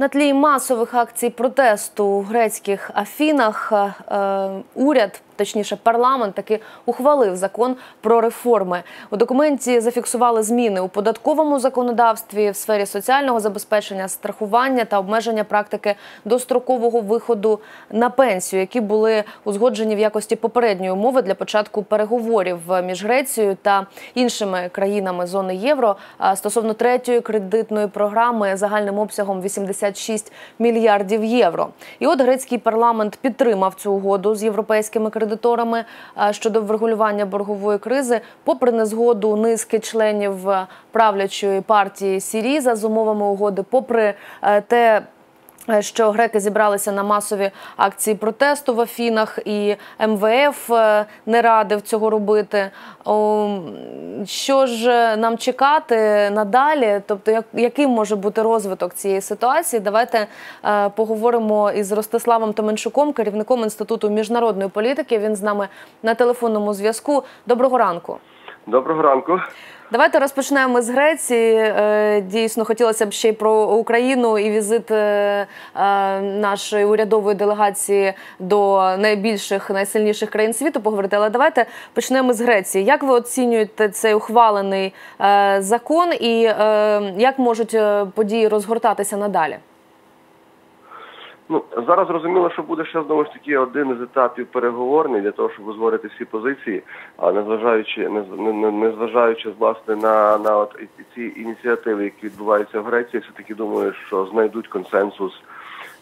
На тлі масових акцій протесту у грецьких Афінах е, уряд, точніше, парламент таки ухвалив закон про реформи. У документі зафіксували зміни у податковому законодавстві в сфері соціального забезпечення, страхування та обмеження практики дострокового виходу на пенсію, які були узгоджені в якості попередньої умови для початку переговорів між Грецією та іншими країнами зони євро стосовно третьої кредитної програми загальним обсягом 86 мільярдів євро. І от грецький парламент підтримав цю угоду з європейськими кредиторами щодо врегулювання боргової кризи, попри незгоду низки членів правлячої партії Сіріза з умовами угоди, попри е, те. Е, Що греки зібралися на масові акції протесту в Афінах, і МВФ е, не радив цього робити. Що ж нам чекати надалі? Тобто, яким може бути розвиток цієї ситуації? Давайте е, поговоримо із Ростиславом Томенчуком, керівником інституту міжнародної політики. Він з нами на телефонному зв'язку. Доброго ранку. Доброго ранку. Давайте розпочнемо з Греції. Е, Дійсно, хотілося б ще й про Україну і візит е, е, нашої урядової делегації до найбільших, найсильніших країн світу поговорити. Але давайте почнемо з Греції. Як ви оцінюєте цей ухвалений закон і як можуть події розгортатися надалі? Ну зараз зрозуміло, що буде ще знову ж таки один із етапів переговорний для того, щоб узгодити всі позиції. А незважаючи не, не, незважаючи власне на на от ці ініціативи, які відбуваються в Греції, все таки думаю, що знайдуть консенсус,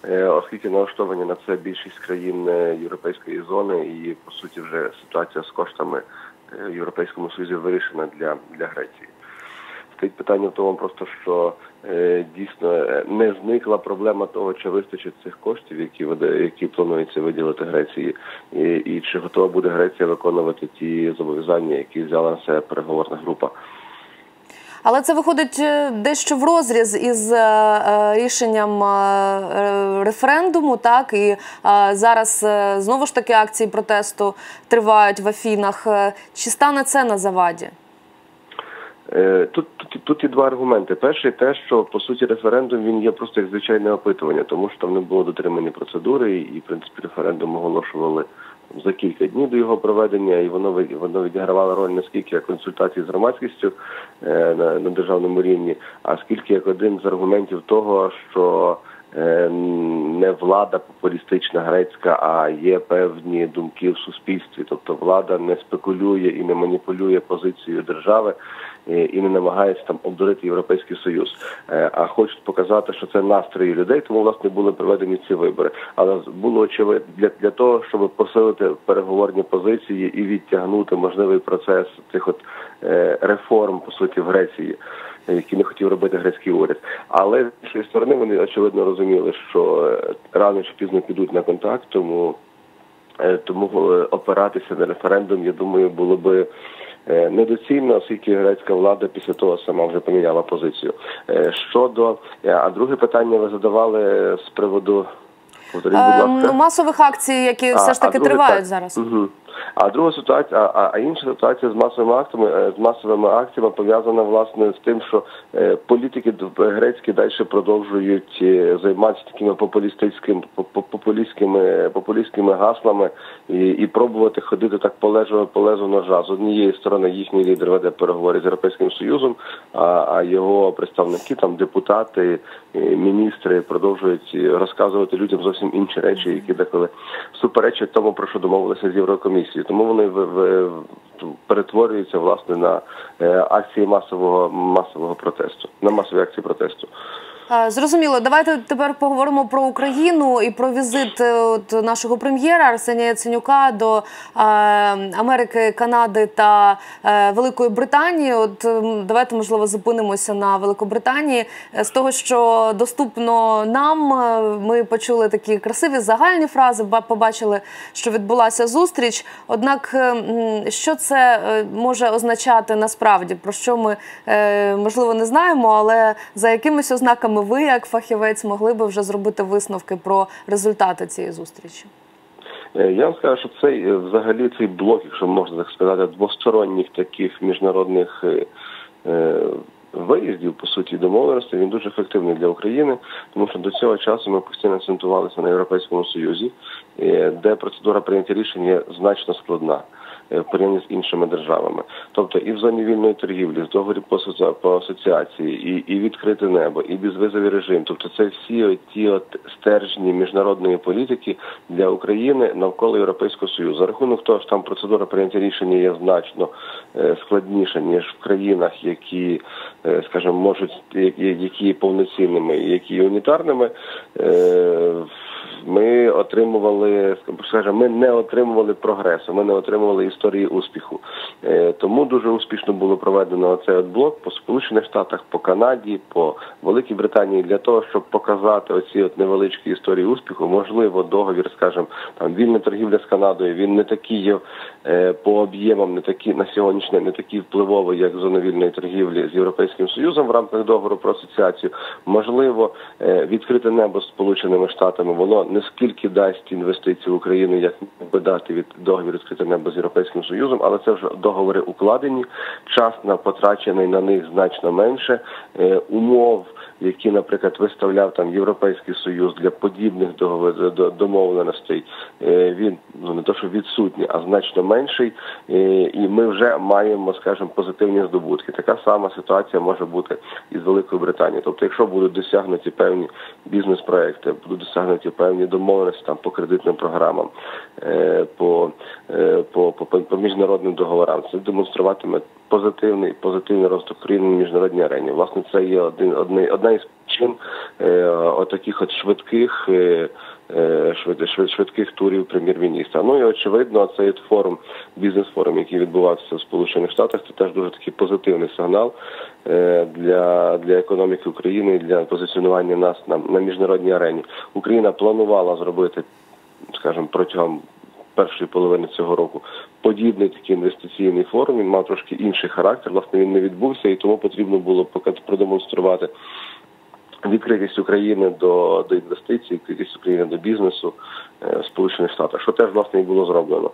е, оскільки налаштовані на це більшість країн е, європейської зони, і по суті вже ситуація з коштами е, в європейському союзі вирішена для, для Греції. Стоїть питання в тому, просто що е, дійсно е, не зникла проблема того, чи вистачить цих коштів, які вида- які планується виділити Греції, і, і чи готова буде Греція виконувати ті зобов'язання, які взяла на себе переговорна група. Але це виходить е, дещо в розріз із рішенням референдуму. Так і зараз знову ж таки акції протесту тривають в Афінах. Чи стане це на заваді? Е, Тут, тут, тут є два аргументи. Перший те, що по суті референдум він є просто як звичайне опитування, тому що там не було дотримані процедури, і в принципі референдум оголошували за кілька днів до його проведення, і воно воно відігравало роль не скільки як консультації з громадськістю е, на, на державному рівні, а скільки як один з аргументів того, що е, не влада популістична грецька, а є певні думки в суспільстві. Тобто влада не спекулює і не маніпулює позицією держави і не намагається там обдурити європейський союз, Е, а хочуть показати, що це настрої людей, тому власне були проведені ці вибори. Але було очевидно для, для того, щоб посилити переговорні позиції і відтягнути можливий процес цих от е, реформ по суті в Греції які не хотів робити грецький уряд. Але з іншої сторони вони очевидно розуміли, що е, рано чи пізно підуть на контакт, тому тому опиратися на референдум, я думаю, було би. Е, Недоцільно, оскільки грецька влада після того сама вже поміняла позицію. Е, Щодо е, а друге питання ви задавали з приводу повторіть, будь ласка. масових акцій, які все ж таки друге тривають так. зараз. Угу. А друга ситуація, а, а, інша ситуація з масовими акціями е, з масовими акціями пов'язана власне з тим, що е, політики грецькі далі продовжують е, займатися такими популістичними популістськими популістськими гаслами і, і пробувати ходити так по лежу по лезу ножа. З однієї сторони їхній лідер веде переговори з європейським союзом, а, а його представники, там депутати, міністри продовжують розказувати людям зовсім інші речі, які деколи суперечать тому, про що домовилися з Єврокомісією. Тому вони в, в- перетворюються власне на е, акції масового масового протесту, на масові акції протесту. Е, Зрозуміло, давайте тепер поговоримо про Україну і про візит е, от нашого прем'єра Арсенія Яценюка до е, Америки, Канади та е, Великої Британії. От давайте можливо зупинимося на Великобританії. Е, З того, що доступно нам, ми почули такі красиві загальні фрази. ба- Побачили, що відбулася зустріч. Однак, що це може означати насправді? Про що ми е, можливо не знаємо, але за якимись ознаками ви, як фахівець, могли би вже зробити висновки про результати цієї зустрічі? Е, Я вам скажу, що цей е, взагалі цей блок, якщо можна так сказати, двосторонніх таких міжнародних е, виїздів, по суті, домовленості, він дуже ефективний для України, тому що до цього часу ми постійно акцентувалися на Європейському Союзі, де процедура прийняття рішень є значно складна. е, В порівнянні з іншими державами, тобто і в зоні вільної торгівлі, з договорів по, по асоціації, і, і відкрите небо, і безвизовий режим. Тобто, це всі ті от стержні міжнародної політики для України навколо Європейського Союзу. За рахунок того, що там процедура прийняття рішення є значно е, складніша ніж в країнах, які, е, скажімо, можуть які повноцінними, які унітарними. Отримували, скажімо, ми не отримували прогресу, ми не отримували історії успіху. Е, Тому дуже успішно було проведено цей блок по Сполучених Штатах, по Канаді, по Великій Британії для того, щоб показати оці от невеличкі історії успіху. Можливо, договір, скажімо, там вільна торгівля з Канадою. Він не такий є е, по об'ємам, не такі на сьогоднішній не такий впливовий, як зона вільної торгівлі з Європейським Союзом в рамках договору про асоціацію. Можливо, е, відкрите небо з Сполученими Штатами воно не скільки дасть інвестицій в Україну, як би дати від договір відкрите небо з Європейським Союзом, але це вже договори укладені. Час на потрачений на них значно менше. Е, Умов, які, наприклад, виставляв там Європейський Союз для подібних домовленостей, е, він ну не то, що відсутній, а значно менший. Е, І ми вже маємо, скажімо, позитивні здобутки. Така сама ситуація може бути і з Великою Британією. Тобто, якщо будуть досягнуті певні бізнес-проекти, будуть досягнуті певні домовленості там по кредитним програмам, по, по, по, по міжнародним договорам, це демонструватиме позитивний позитивний розвиток країни на міжнародній арені. Власне, це є один одне, одна із причин е, отаких от швидких. Е, е, швид, швид, швидких турів прем'єр-міністра. Ну і очевидно, цей форум, бізнес-форум, який відбувався в Сполучених Штатах, це теж дуже такий позитивний сигнал е, для, для економіки України для позиціонування нас на, на міжнародній арені. Україна планувала зробити, скажімо, протягом першої половини цього року подібний такий інвестиційний форум. Він мав трошки інший характер. Власне він не відбувся, і тому потрібно було продемонструвати відкритість України до, до інвестицій, відкритість України до бізнесу е, в Сполучених Штатах, що теж власне і було зроблено.